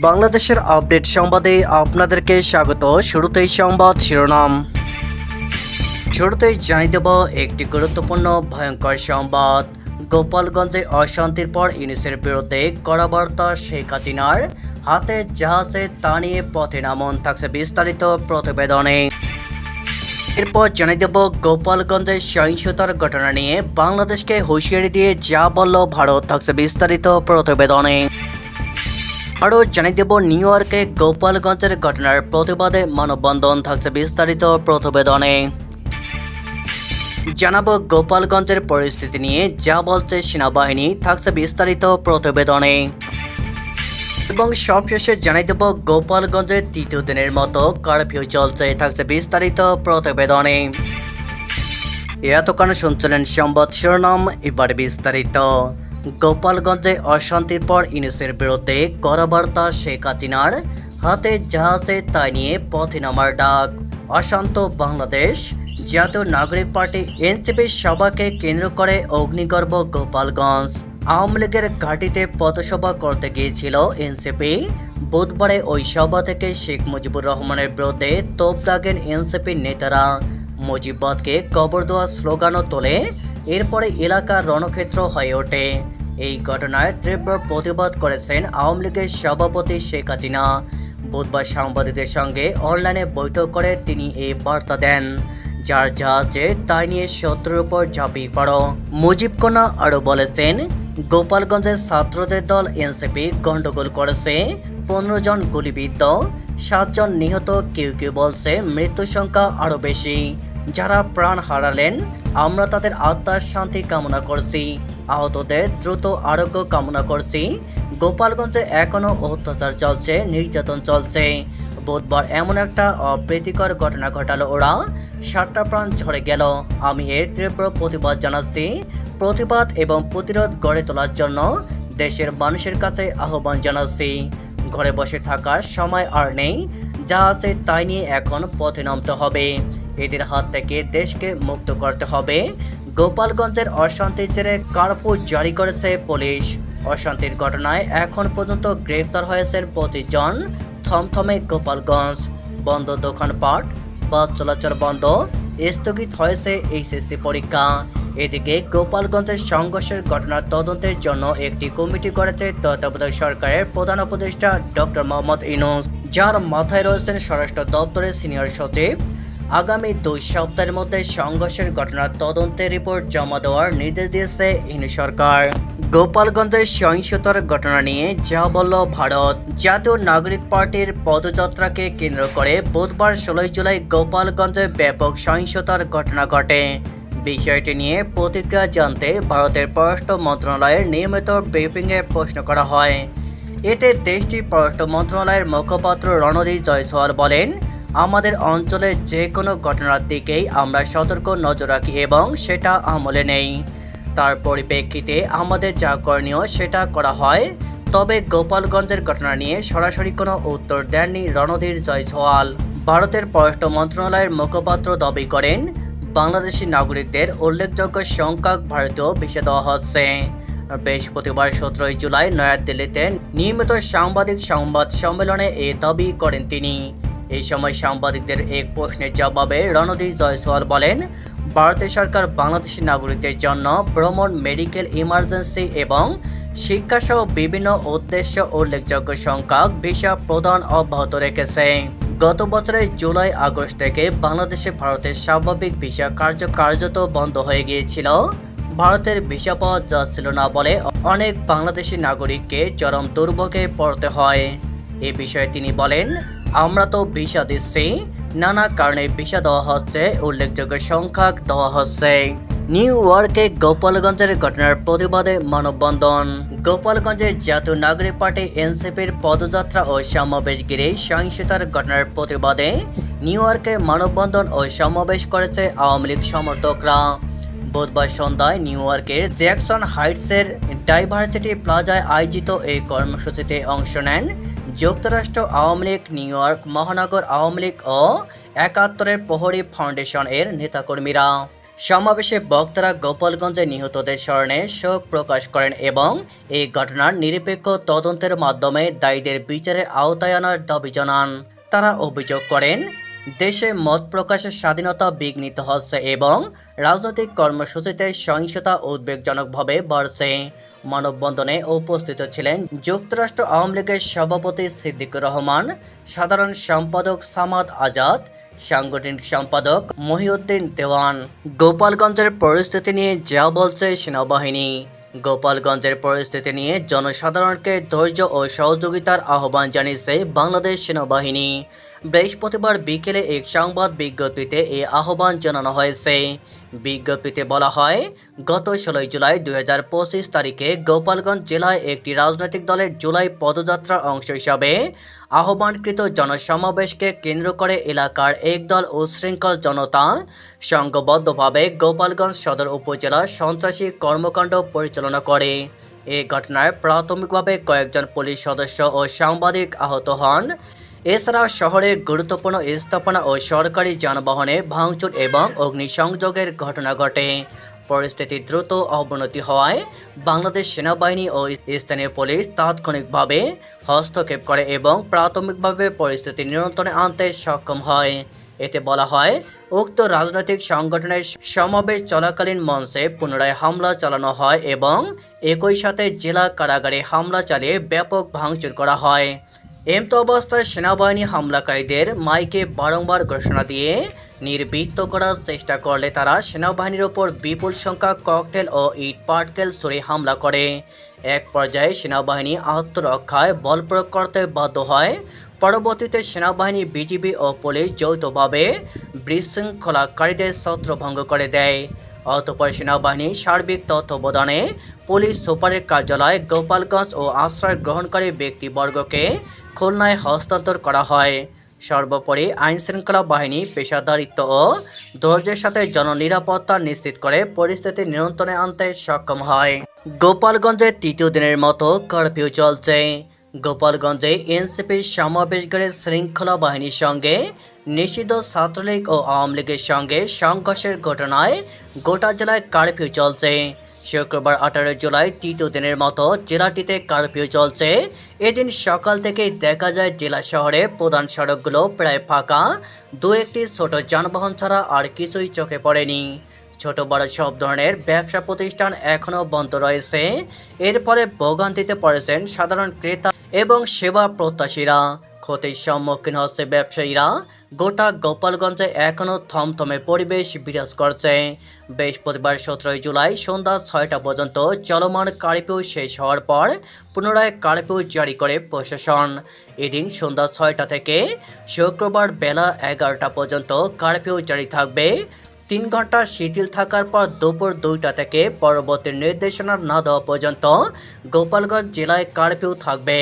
বাংলাদেশের আপডেট সংবাদে আপনাদেরকে স্বাগত। শুরুতেই সংবাদ শিরোনাম। শুরুতেই জানিয়ে দেব একটি গুরুত্বপূর্ণ, ভয়ঙ্কর সংবাদ। গোপালগঞ্জে অশান্তির পর ইউনিসের বিরুদ্ধে কড়া বার্তা শেখ হাসিনার। হাতে জাহাজে তা নিয়ে পথে নামন থাকছে বিস্তারিত প্রতিবেদনে। এরপর জানিয়ে দেব গোপালগঞ্জের সহিংসতার ঘটনা নিয়ে। বাংলাদেশকে হুঁশিয়ারি দিয়ে যা বলল ভারত, থাকছে বিস্তারিত প্রতিবেদনে। আরও জানিয়ে দেব, নিউ ইয়র্কে গোপালগঞ্জের ঘটনার প্রতিবাদে মানববন্ধন থাকছে বিস্তারিত প্রতিবেদনে। জানাব, গোপালগঞ্জের পরিস্থিতি নিয়ে যা বলছে সেনাবাহিনী থাকছে বিস্তারিত প্রতিবেদনে। এবং সবশেষে জানিয়ে দেব গোপালগঞ্জের তৃতীয় দিনের মতো কারফিউ চলছে থাকছে বিস্তারিত প্রতিবেদনে। এতক্ষণ শুনছিলেন সংবাদ শিরোনাম, এবার বিস্তারিত। গোপালগঞ্জে অশান্তির পর ইউনুসের বিরুদ্ধে কড়া বার্তা শেখ হাসিনার হাতে জাহাজে তাই নিয়ে পথে নামার ডাক। অশান্ত বাংলাদেশ জাতীয় নাগরিক পার্টি এনসিপির সভাকে কেন্দ্র করে অগ্নিগর্ভ গোপালগঞ্জ। আওয়ামী লীগের ঘাটিতে পথসভা করতে গিয়েছিল এনসিপি। বুধবারে ওই সভা থেকে শেখ মুজিবুর রহমানের বিরুদ্ধে তোপ দাগেন এনসিপির নেতারা। মুজিববাদকে কবর দেওয়া স্লোগানও তোলে। এরপরে এলাকা রণক্ষেত্র হয়ে ওঠে। এই ঘটনায় তীব্র প্রতিবাদ করেছেন আওয়ামী লীগের সভাপতি শেখ হাসিনা। বুধবার সাংবাদিকদের সঙ্গে অনলাইনে বৈঠক করে তিনি এই বার্তা দেন। যার জাহাজে তাই নিয়ে শত্রুর উপর ঝাঁপিয়ে পড়ো। মুজিব কন্যা আরও বলেছেন, গোপালগঞ্জের ছাত্রদের দল এনসিপি গণ্ডগোল করেছে। পনেরো জন গুলিবিদ্ধ সাতজন নিহত, কেউ কেউ বলছে মৃত্যু সংখ্যা আরও বেশি। যারা প্রাণ হারালেন, আমরা তাদের আত্মার শান্তি কামনা করছি। আহতদের দ্রুত আরোগ্য কামনা করছি। গোপালগঞ্জে এখনও অত্যাচার চলছে, নির্যাতন চলছে। বুধবার এমন একটা অপ্রীতিকর ঘটনা ঘটালো ওরা। সাতটা প্রাণ ঝরে গেল। আমি এর তীব্র প্রতিবাদ জানাচ্ছি। প্রতিবাদ এবং প্রতিরোধ গড়ে তোলার জন্য দেশের মানুষের কাছে আহ্বান জানাচ্ছি। ঘরে বসে থাকার সময় আর নেই। যা আছে তাই নিয়ে এখন পথে নামতে হবে। এদের হাত থেকে দেশকে মুক্ত করতে হবে। গোপালগঞ্জের অশান্তির জেরে কার্ফু জারি করেছে পুলিশ। অশান্তির ঘটনায় এখন পর্যন্ত গ্রেফতার হয়েছেন পঁচিশ জন থমথমে গোপালগঞ্জ। বন্ধ দোকানপাট বাস চলাচল বন্ধ, স্থগিত হয়েছে এইচএসসি পরীক্ষা। এদিকে গোপালগঞ্জের সংঘর্ষের ঘটনার তদন্তের জন্য একটি কমিটি করেছে তত্ত্বাবধায়ক সরকারের প্রধান উপদেষ্টা ডক্টর মোহাম্মদ ইনুস যার মাথায় রয়েছেন স্বরাষ্ট্র দপ্তরের সিনিয়র সচিব আগামী দুই সপ্তাহের মধ্যে সংঘর্ষের ঘটনার তদন্তের রিপোর্ট জমা দেওয়ার নির্দেশ দিয়েছে ইনু সরকার। গোপালগঞ্জের সহিংসতার ঘটনা নিয়ে যা বলল ভারত। জাতীয় নাগরিক পার্টির পদযাত্রাকে কেন্দ্র করে বুধবার ষোলোই জুলাই গোপালগঞ্জে ব্যাপক সহিংসতার ঘটনা ঘটে। বিষয়টি নিয়ে প্রতিক্রিয়া জানতে ভারতের পররাষ্ট্র মন্ত্রণালয়ের নিয়মিত ব্রিফিংয়ে প্রশ্ন করা হয়। এতে দেশটির পররাষ্ট্র মন্ত্রণালয়ের মুখপাত্র রণদীপ জয়সওয়াল বলেন আমাদের অঞ্চলে যে কোনো ঘটনার দিকেই আমরা সতর্ক নজর রাখি এবং সেটা আমলে নেই। তার পরিপ্রেক্ষিতে আমাদের যা করণীয় সেটা করা হয়। তবে গোপালগঞ্জের ঘটনা নিয়ে সরাসরি কোনো উত্তর দেননি রণধীর জয়সওয়াল। ভারতের পররাষ্ট্র মন্ত্রণালয়ের মুখপাত্র দাবি করেন, বাংলাদেশি নাগরিকদের উল্লেখযোগ্য সংখ্যক ভারতীয় ভিসা দেওয়া হচ্ছে। বৃহস্পতিবার সতেরোই জুলাই নয়াদিল্লিতে নিয়মিত সাংবাদিক সংবাদ সম্মেলনে এ দাবি করেন তিনি। এই সময় সাংবাদিকদের এক প্রশ্নের জবাবে রণদীপ জয়সওয়াল বলেন, ভারতের সরকার বাংলাদেশি নাগরিকদের জন্য ভ্রমণ, মেডিকেল, ইমার্জেন্সি এবং শিক্ষাসহ বিভিন্ন উদ্দেশ্য উল্লেখযোগ্য সংখ্যক ভিসা প্রদান অব্যাহত রেখেছে। গত বছরের জুলাই আগস্ট থেকে বাংলাদেশে ভারতের স্বাভাবিক ভিসা কার্য কার্যত বন্ধ হয়ে গিয়েছিল। ভারতের ভিসা পাওয়া যাচ্ছিল না বলে অনেক বাংলাদেশি নাগরিককে চরম দুর্ভোগে পড়তে হয়। এ বিষয়ে তিনি বলেন আমরা তো ভিসা দিচ্ছি। নানা কারণে ভিসা দেওয়া হচ্ছে, উল্লেখযোগ্য সংখ্যক দেওয়া হচ্ছে। নিউ ইয়র্কে গোপালগঞ্জের ঘটনার প্রতিবাদে মানববন্ধন। গোপালগঞ্জের জাতীয় নাগরিক পার্টি, এনসিপির পদযাত্রা ও সমাবেশ ঘিরে সহিংসতার ঘটনার প্রতিবাদে নিউ ইয়র্কে মানববন্ধন ও সমাবেশ করেছে আওয়ামী লীগ সমর্থকরা। বুধবার সন্ধ্যায় নিউ ইয়র্কের জ্যাকসন হাইটসের ডাইভার্সিটি প্লাজায় আয়োজিত এই কর্মসূচিতে অংশ নেন যুক্তরাষ্ট্র আওয়ামী লীগ, নিউ ইয়র্ক মহানগর আওয়ামী লীগ ও একাত্তরের প্রহরী ফাউন্ডেশন এর নেতাকর্মীরা সমাবেশে বক্তারা গোপালগঞ্জে নিহতদের স্মরণে শোক প্রকাশ করেন এবং এই ঘটনার নিরপেক্ষ তদন্তের মাধ্যমে দায়ীদের বিচারের আওতায় আনার দাবি জানান। তারা অভিযোগ করেন দেশে মত প্রকাশের স্বাধীনতা বিঘ্নিত হচ্ছে এবং রাজনৈতিক কর্মসূচিতে সহিংসতা উদ্বেগজনকভাবে বাড়ছে। মানববন্ধনে উপস্থিত ছিলেন যুক্তরাষ্ট্র আওয়ামী লীগের সভাপতি সিদ্দিকুর রহমান, সাধারণ সম্পাদক সামাদ আজাদ, সাংগঠনিক সম্পাদক মহিউদ্দিন দেওয়ান। গোপালগঞ্জের পরিস্থিতি নিয়ে যা বলছে সেনাবাহিনী। গোপালগঞ্জের পরিস্থিতি নিয়ে জনসাধারণকে ধৈর্য ও সহযোগিতার আহ্বান জানিয়েছে বাংলাদেশ সেনাবাহিনী। বৃহস্পতিবার বিকেলে এক সংবাদ বিজ্ঞপ্তিতে এ আহ্বান জানানো হয়েছে। বিজ্ঞপ্তিতে বলা হয়, গত ষোলোই জুলাই দুই হাজার পঁচিশ তারিখে গোপালগঞ্জ জেলায় একটি রাজনৈতিক দলের জুলাই পদযাত্রার অংশ হিসাবে আহ্বানকৃত জনসমাবেশকে কেন্দ্র করে এলাকার একদল উশৃঙ্খল জনতা সংঘবদ্ধভাবে গোপালগঞ্জ সদর উপজেলার সন্ত্রাসী কর্মকাণ্ড পরিচালনা করে। এ ঘটনায় প্রাথমিকভাবে কয়েকজন পুলিশ সদস্য ও সাংবাদিক আহত হন। এছাড়াও শহরের গুরুত্বপূর্ণ স্থাপনা ও সরকারি যানবাহনে ভাঙচুর এবং অগ্নিসংযোগের ঘটনা ঘটে। পরিস্থিতি দ্রুত অবনতি হওয়ায় বাংলাদেশ সেনাবাহিনী ও স্থানীয় পুলিশ তাৎক্ষণিকভাবে হস্তক্ষেপ করে এবং প্রাথমিকভাবে পরিস্থিতি নিয়ন্ত্রণে আনতে সক্ষম হয়। এতে বলা হয়, উক্ত রাজনৈতিক সংগঠনের সমাবেশ চলাকালীন মঞ্চে পুনরায় হামলা চালানো হয় এবং একই সাথে জেলা কারাগারে হামলা চালিয়ে ব্যাপক ভাঙচুর করা হয়। এমতো অবস্থায় সেনাবাহিনী হামলাকারীদের মাইকে বারংবার ঘোষণা দিয়ে নির্বৃত্ত করার চেষ্টা করলে তারা সেনাবাহিনীর ওপর বিপুল সংখ্যক ককটেল ও ইট পাটকেল ছুড়ে হামলা করে। এক পর্যায়ে সেনাবাহিনী আত্মরক্ষায় বল প্রয়োগ করতে বাধ্য হয়। পরবর্তীতে সেনাবাহিনী বিজিবি ও পুলিশ যৌথভাবে বিশৃঙ্খলাকারীদের ছত্রভঙ্গ করে দেয়। অতপর সেনাবাহিনী সার্বিক তত্ত্বাবধানে পুলিশ সুপারের কার্যালয় গোপালগঞ্জ ও আশ্রয় গ্রহণকারী ব্যক্তিবর্গকে খুলনায় হস্তান্তর করা হয়। সর্বোপরি আইনশৃঙ্খলা বাহিনী, পেশাদারিত্ব ও ধৈর্যের সাথে জননিরাপত্তা নিশ্চিত করে পরিস্থিতি নিয়ন্ত্রণে আনতে সক্ষম হয়। গোপালগঞ্জে তৃতীয় দিনের মতো কারফিউ চলছে। গোপালগঞ্জে এনসিপির সমাবেশকারী শৃঙ্খলা বাহিনীর সঙ্গে, নিষিদ্ধ ছাত্রলীগ ও আওয়ামী লীগের সঙ্গে সংঘর্ষের ঘটনায় গোটা জেলায় কারফিউ চলছে। শুক্রবার আঠারো জুলাই তৃতীয় দিনের মতো জেলাটিতে কারফিউ চলছে। এদিন সকাল থেকেই দেখা যায়, জেলা শহরে প্রধান সড়কগুলো প্রায় ফাঁকা। দু একটি ছোট যানবাহন ছাড়া আর কিছুই চোখে পড়েনি। ছোট বড় সব ধরনের ব্যবসা প্রতিষ্ঠান এখনও বন্ধ রয়েছে। এর ফলে ভোগান্তিতে পড়েছেন সাধারণ ক্রেতা এবং সেবা প্রত্যাশীরা। ক্ষতির সম্মুখীন হচ্ছে ব্যবসায়ীরা। গোটা গোপালগঞ্জে এখনও থমথমে পরিবেশ বিরাজ করছে। বৃহস্পতিবার সতেরোই জুলাই সন্ধ্যা ছয়টা পর্যন্ত চলমান কার্ফিউ শেষ হওয়ার পর পুনরায় কার্ফিউ জারি করে প্রশাসন। এদিন সন্ধ্যা ছয়টা থেকে শুক্রবার বেলা এগারোটা পর্যন্ত কার্ফিউ জারি থাকবে। তিন ঘণ্টা শিথিল থাকার পর দুপুর দুইটা থেকে পরবর্তী নির্দেশনা না দেওয়া পর্যন্ত গোপালগঞ্জ জেলায় কারফিউ থাকবে।